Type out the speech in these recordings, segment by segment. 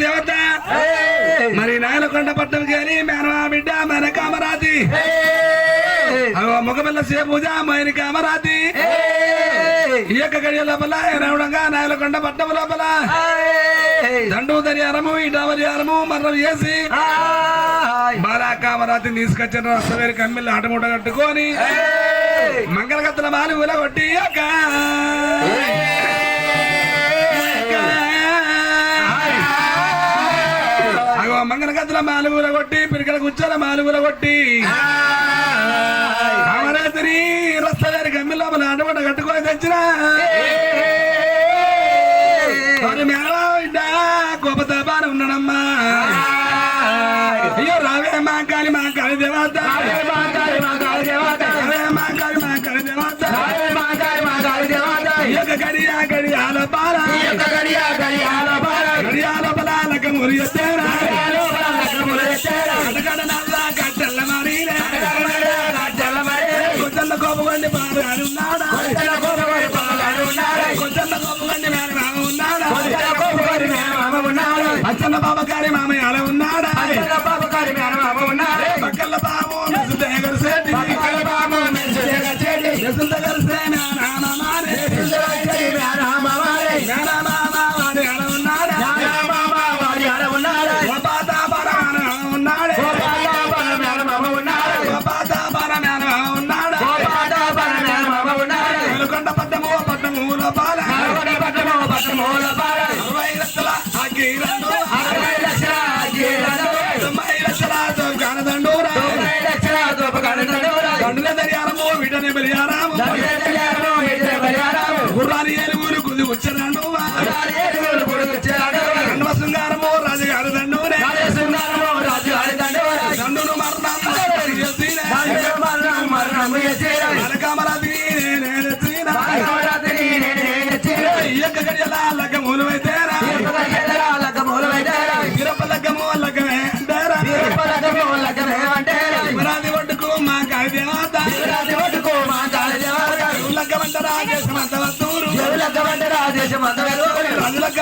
దేవత మరి నాయలకొండ పట్టణం కానీ మేనమా బిడ్డ మన కామరాతి మగబిల్ల సే పూజ మైన కామరాతి ఈ గడియ లోపల రావడంగా నాయలకొండ పట్టణం లోపల దండు దర్యారము ఆరము మరణం చేసి బాలా కామరాతి తీసుకొచ్చిన రస్తవేరు కమ్మిళ్ళు ఆటమూట కట్టుకొని మంగళగత్తల మాలు ఉలగొట్టి ఒక మంగళగత్తల మాలుగుల కొట్టి పిరికల గుచ్చల మాలుగుల కొట్టి.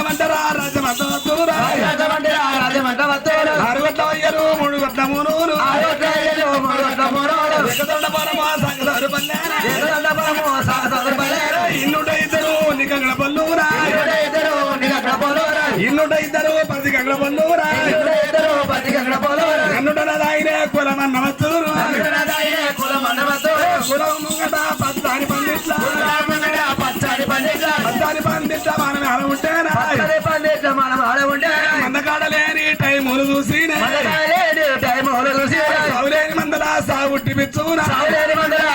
రాజమంటరా రాజమంటూరా రాజమంటరా రాజమంటూరు అరవట్ల అయ్యరు మూడు గట్ల మూనూరు ఇద్దరు నికంగళ పల్లూరా ఇల్లుట ఇద్దరు పది కంగళ బంధువురా కన్నుటన దాయినే కులమన్న మగవాడలేని టైములు చూసి మగవాడలేని టైములు చూసి సౌలేని మందల సావుట్టి పిచ్చునా సౌలేని మందల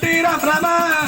tira flama.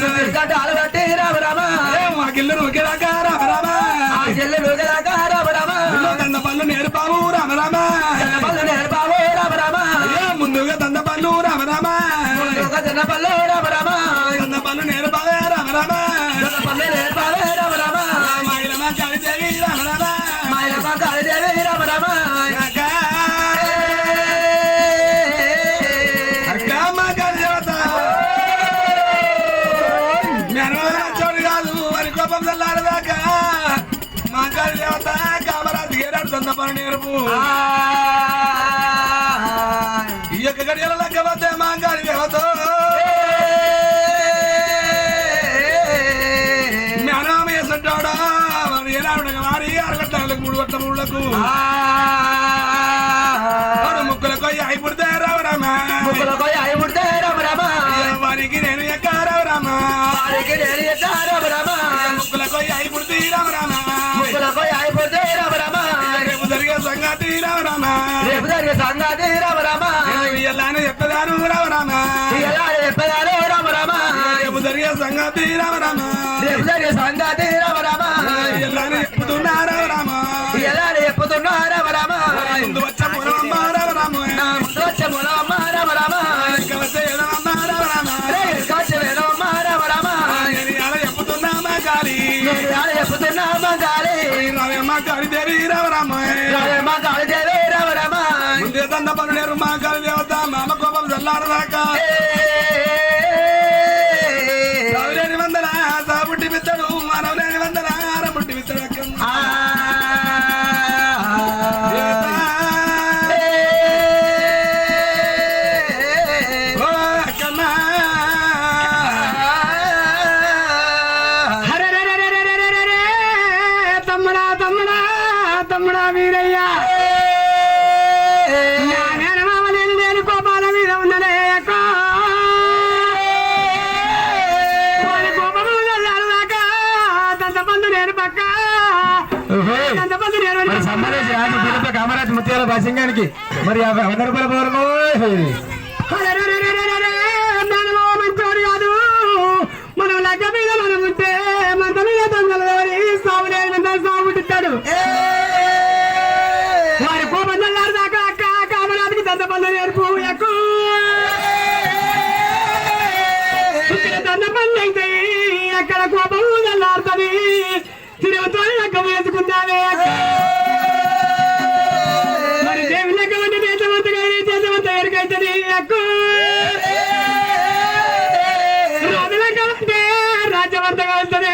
వంద పని నేర్పు ఈ యొక్క గడియల లెక్కవద్దే మా గాడి వ్యవతో. జ్ఞానామేసంటాడా మరి ఎలా ఉండగలారి ఆరు గంటలకు మూడు గంటల మూడులకు. ముక్కలకు అయి పుడితే రామరామ ముక్కలకు అయి పుడితే రామరామ వారికి నేను ఎక్క రామరామ వారికి నేను ఎక్క రామరామ ముక్కలకు అయి పుడితే రామరామ ముక్కలకు అయి సంగతి రేపు జరిగే సంగతి రావేమా కాళిదేవి రావరామా కాళిదేవి రావరామా ముందే దండ పనులేరు మా కాళిదేవత మామ కోపం చల్లారదాకా ముత్యాల బాసింగానికి మరి యాభై వంద రూపాయల పౌరము మనం లగ్గ మీద మనం ఉంటే మన మీద దొంగలు సాగు లేని ప్రపంచమంతగా వెళ్తుంది.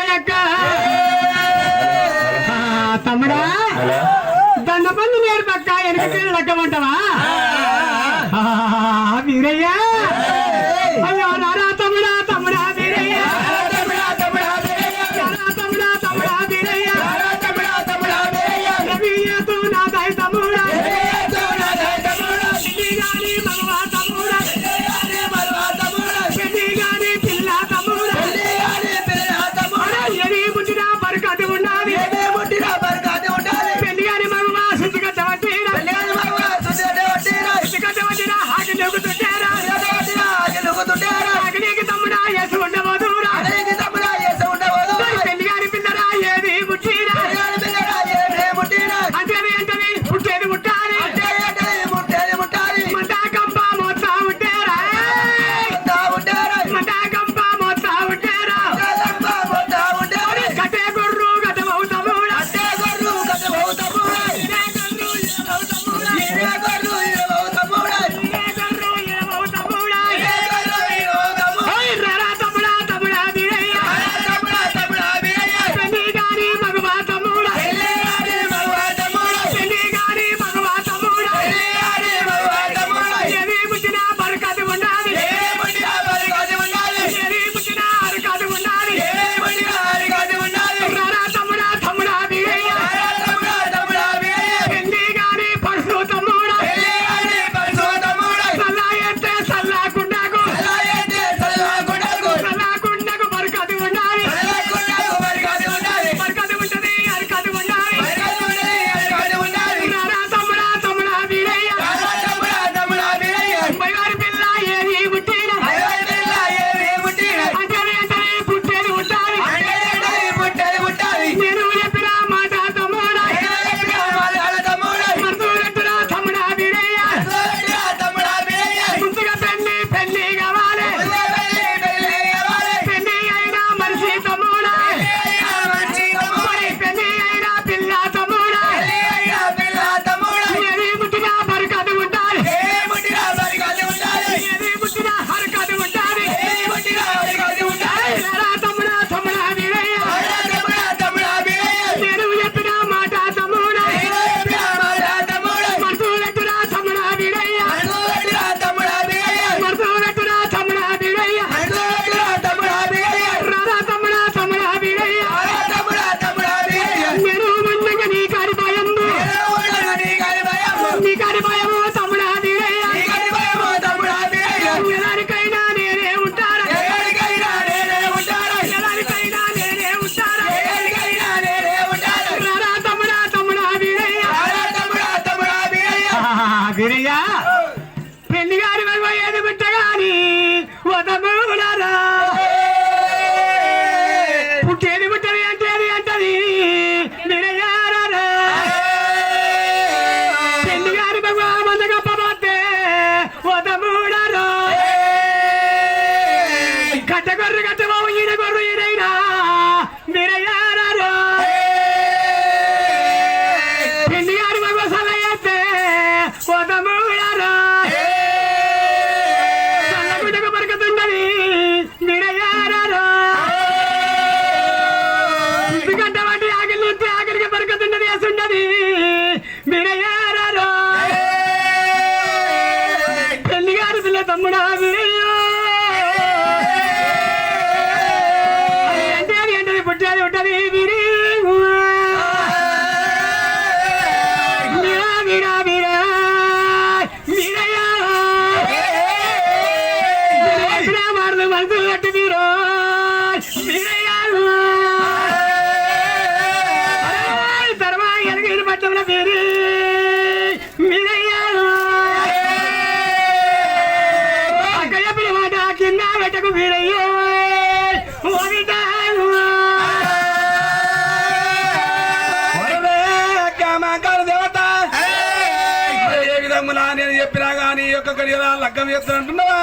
गिरिया। వేటకు వీరయ్యే నేను చెప్పినా గానీ ఒక్కొక్కడి లగ్గం చేస్తానంటున్నావా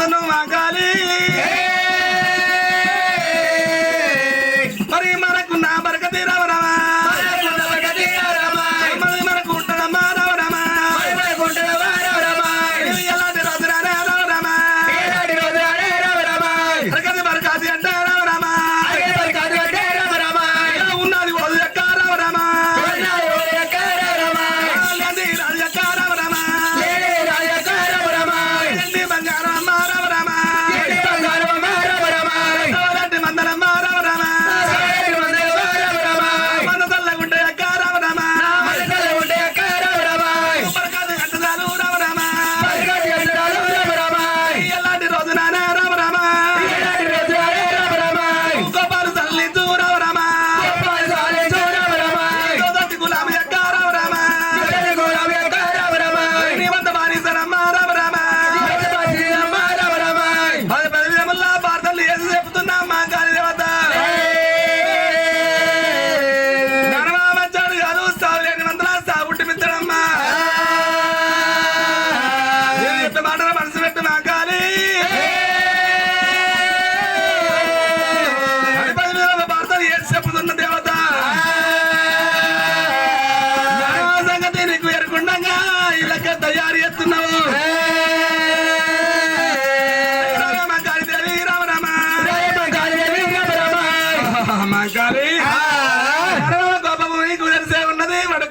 Santo Numa Galinha.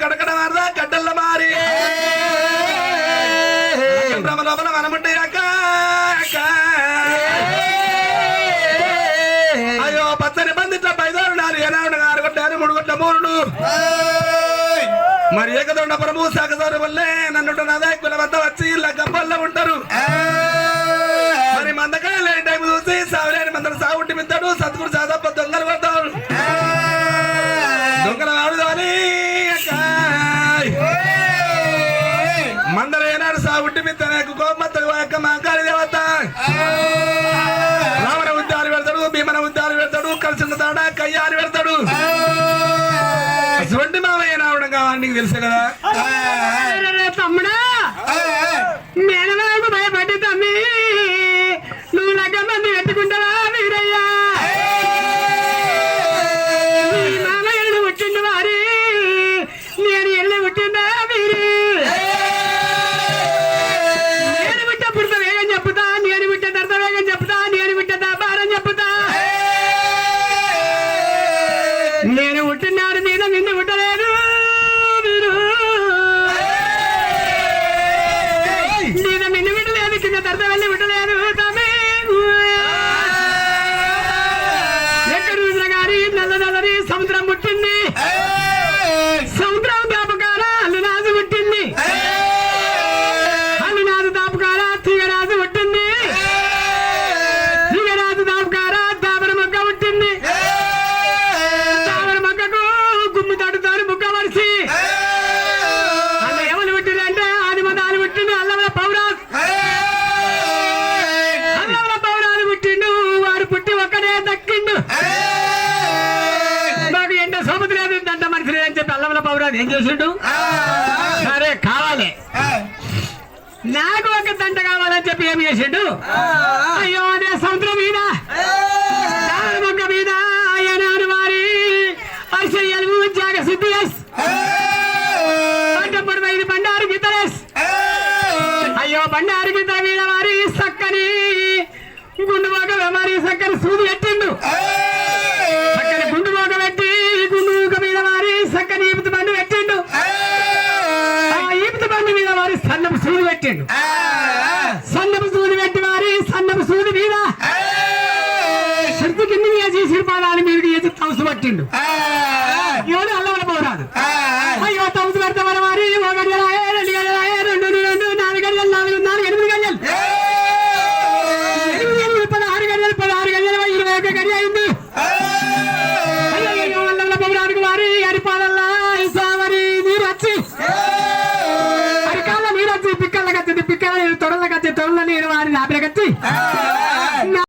ఉన్నది వాడు కడకడ వారదా గడ్డల్ల మారి. బ్రహ్మ లోపల మనముంటే అక్క. అయ్యో పచ్చని బందిట్ల పైదారు నారు ఏనాడు ఆరు కొట్టారు మూడు కొట్ల మూడు మరి ఏకదొండ ప్రభు సాగదారు వల్లే నన్ను నాదే కుల వద్ద వచ్చి ఇలా గబ్బల్లో ఉంటారు. మరి మందకాయ లేని టైం చూసి సావులేని మందరు సాగుంటి మిత్తాడు సత్కుడు సాదప్ప కోమత్తకు యొక్క మాంకాళి దేవత. రావణ ఉద్యాలు పెడతాడు భీమన ఉద్యాలు పెడతాడు కలిసిన తాడ కయ్యాలు పెడతాడు. అటువంటి మావయ్య రావడం కావాలి నీకు తెలుసు కదా? తమ్ముడా ఏం చేసిండు? సరే కావాలి. నాకు ఒక దంట కావాలని చెప్పి ఏం చేసిండు? అయ్యో అదే సముద్రం మీద. మొక్క మీద వారి ఐశ్వర్యాలు జాగ సిద్ధి అడ్డప్పుడు ఐదు బండారు అయ్యో బండారు గీత మీద వారి సక్కని గుండు మొక్క మరి సక్కని సూది సూది పెట్టిండు.